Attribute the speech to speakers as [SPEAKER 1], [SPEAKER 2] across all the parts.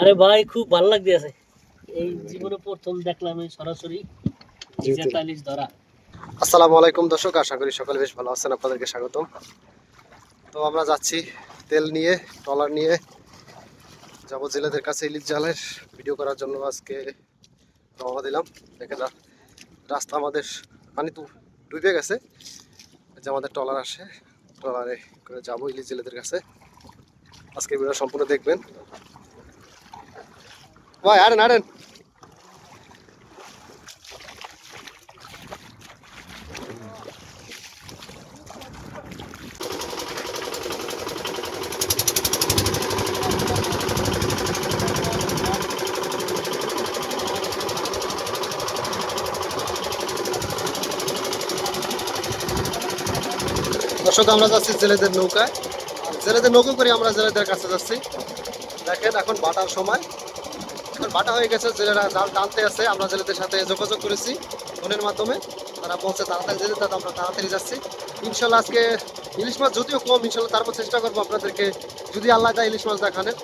[SPEAKER 1] আরে ভাই খুব ভালো লাগতেছে। এই জীবনে প্রথম দেখলাম এই সরাসরি
[SPEAKER 2] জীবিত।
[SPEAKER 1] জেতা ইলিশ ধরা
[SPEAKER 2] আসসালামু আলাইকুম দর্শক আশা করি সকলে বেশ ভালো আছেন। আপনাদেরকে স্বাগতম। তো আমরা যাচ্ছি তেল নিয়ে ট্রলার নিয়ে। যাব জেলেদের কাছে ইলিশ জালের ভিডিও করার জন্য আজকে রওনা দিলাম। দেখে যা রাস্তা আমাদের পানি তো ডুবে গেছে। যে আমাদের ট্রলার আসে ট্রলারে করে যাব ইলিশ জেলেদের কাছে। আজকে ভিডিও সম্পূর্ণ দেখবেন। ভাই আরেন আরেন। দর্শক, আমরা যাচ্ছি জেলেদের নৌকায়। জেলেদের নৌকো করে আমরা জেলেদের কাছে যাচ্ছি। দেখেন এখন বাটার সময়। এখন বাটা হয়ে গেছে, জেলেরা জাল টানতে আছে। আমরা জেলেদের সাথে যোগাযোগ করেছি ফোনের মাধ্যমে। তারা বলছে, তাড়াতাড়ি যেতে তাতে আমরা তাড়াতাড়ি যাচ্ছি। ইনশাল্লাহ আজকে ইলিশ মাছ যদিও কম, ইনশাল্লাহ তারপর চেষ্টা করব আপনাদেরকে, যদি আল্লাহ যায় ইলিশ মাছ দেখানের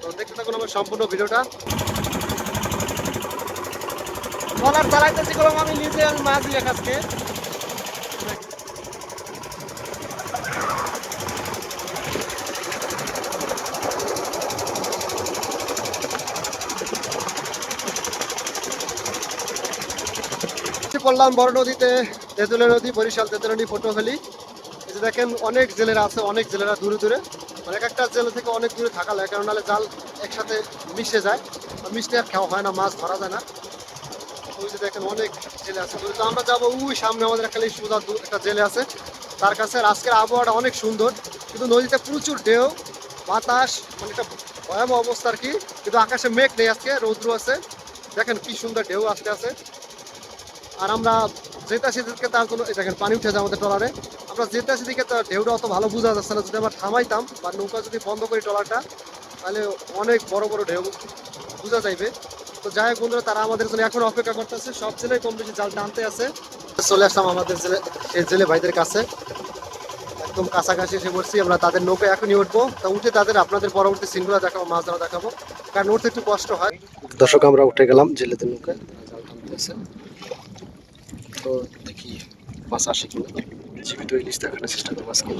[SPEAKER 2] তো দেখতে থাকুন আমার সম্পূর্ণ ভিডিওটা। বলার চালাইতেছি আমি নিজে আমি মাছ দিয়ে আজকে করলাম বড় নদীতে তেঁতুলে নদী, বরিশাল তেঁতুলে নদী, পটুয়াখালী। এই যে দেখেন, অনেক জেলেরা আছে, অনেক জেলেরা দূরে দূরে। মানে এক একটা জেলে থেকে অনেক দূরে থাকা লাগে, কারণ নাহলে জাল একসাথে মিশে যায়। মিশতে আর খাওয়া হয় না, মাছ ধরা যায় না। ওই যে দেখেন, অনেক জেলে আছে। তো আমরা যাব ওই সামনে আমাদের একটা সুদা একটা জেলে আছে। তার কাছে আজকের আবহাওয়াটা অনেক সুন্দর। কিন্তু নদীতে প্রচুর ঢেউ, বাতাস মানে একটা ভয়াবহ অবস্থা আর কি। কিন্তু আকাশে মেঘ নেই আজকে, রৌদ্র আছে। দেখেন কি সুন্দর ঢেউ আসতে আছে। আর আমরা যেতাছি দিকে তার জন্য এই দেখেন পানি উঠে যায় আমাদের ট্রলারে। আমরা যেতাছি দিকে তার ঢেউটা অত ভালো বোঝা যাচ্ছে না। যদি আমরা থামাইতাম বা নৌকা যদি বন্ধ করি ট্রলারটা তাহলে অনেক বড় বড় ঢেউ বোঝা যাইবে। তো যাই হোক বন্ধুরা তারা আমাদের জন্য এখন অপেক্ষা করতেছে। সব জেলায় কম বেশি জাল টানতে আছে। চলে আসলাম আমাদের জেলে সেই জেলে ভাইদের কাছে। একদম কাছাকাছি এসে বসছি আমরা তাদের নৌকায় এখনই উঠবো। তা উঠে তাদের আপনাদের পরবর্তী সিনগুলো দেখাবো মাছ ধরা দেখাবো। কারণ উঠতে একটু কষ্ট হয়। দর্শক আমরা উঠে গেলাম জেলেদের নৌকায়। জাল টানতেছে তো দেখি মাছ আসে কিনা। জীবিত ইলিশ দেখানোর চেষ্টা করব আজকে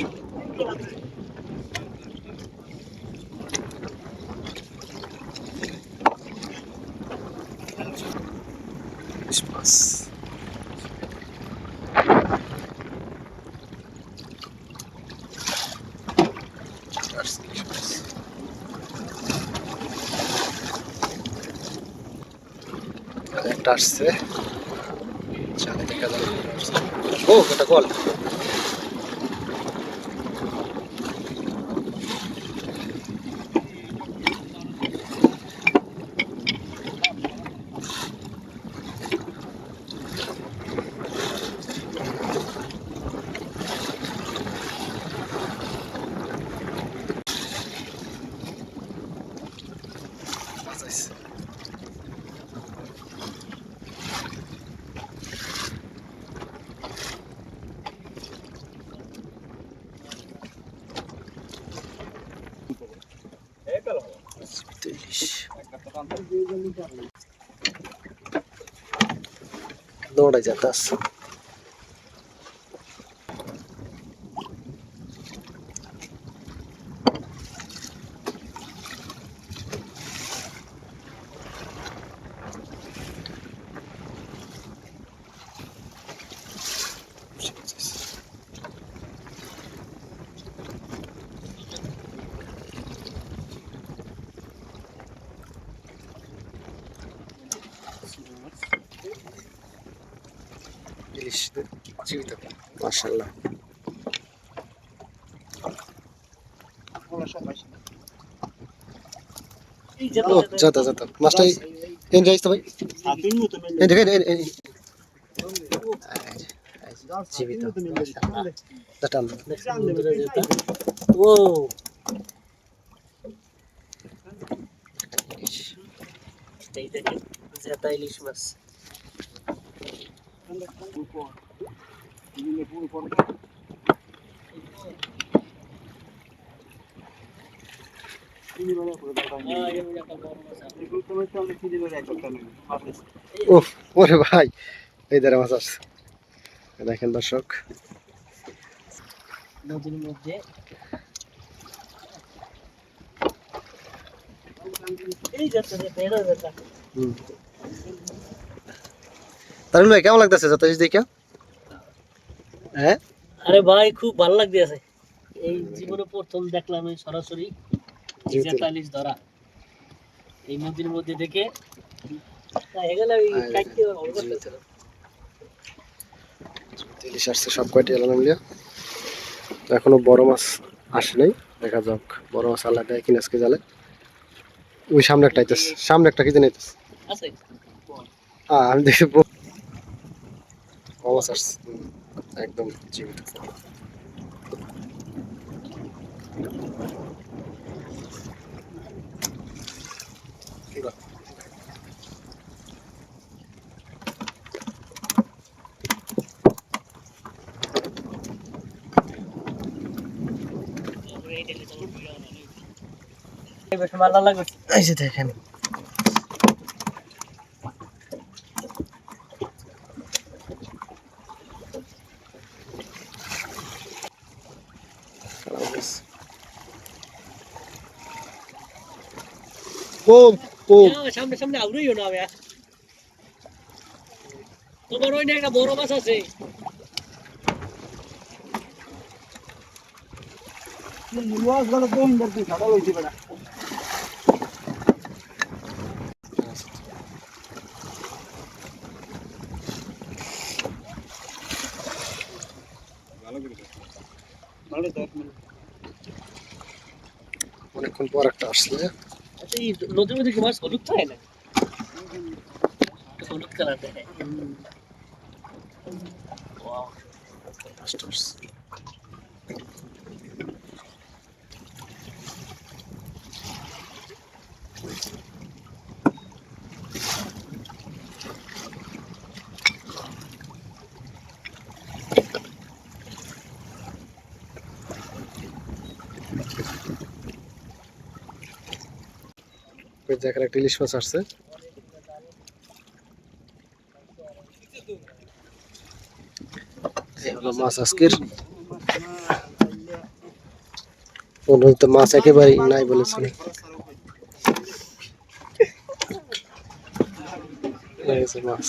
[SPEAKER 2] একটা আসছে। চালে দেখা যাবে একটা আসছে। ও এটা কল মাছ আসছে। জীবিত ইলিশ দৌড়াই ইলিশ জীবিত মার্শাল্লাহ যাতা যাতা। এন যাইস তো ভাই। দেখেন জীবিত।
[SPEAKER 1] ও। ইলিশ মাছ হ্যাঁ, এই যে একটা বড় মাছ আছে।
[SPEAKER 2] উফ ওরে ভাই এই ধারে মাছ আসছে দেখেন দর্শক
[SPEAKER 1] নদীর মধ্যে এই যাচ্ছে যে বেরো যেটা
[SPEAKER 2] হুম। তারুল ভাই কেমন লাগতেছে যত দেখে? হ্যাঁ?
[SPEAKER 1] আরে ভাই খুব ভালো লাগতেছে। এই জীবনে প্রথম দেখলাম এই সরাসরি। জেতালিশ ধরা। এই নদীর মধ্যে দেখে
[SPEAKER 2] আসছে সব কয়টি এলাম এখনও বড় মাছ আসে নাই দেখা যাক। বড় মাছ আল্লাহ দেয় কিনে আজকে জালে। ওই সামনে একটা আইতেছে সামনে একটা কি জানি আইতেছে। আমি দেখি বড় আসছে একদম জীবিত দেখেন। Boom, boom.
[SPEAKER 1] না, সামনে সামনে আউড়াইও না আমি তোমার ওই না একটা বড় মাছ আছে।
[SPEAKER 2] অনেকক্ষণ পর একটা আসলে
[SPEAKER 1] আচ্ছা এই নদীর মধ্যে কি মাছ হলুদ থাকে না হলুদ কালার দেখে Wow.
[SPEAKER 2] মাস্টার্স ওই দেখেন একটা ইলিশ মাছ আসছে। মাছ আজকের। তো মাছ একেবারেই নাই যে মাছ।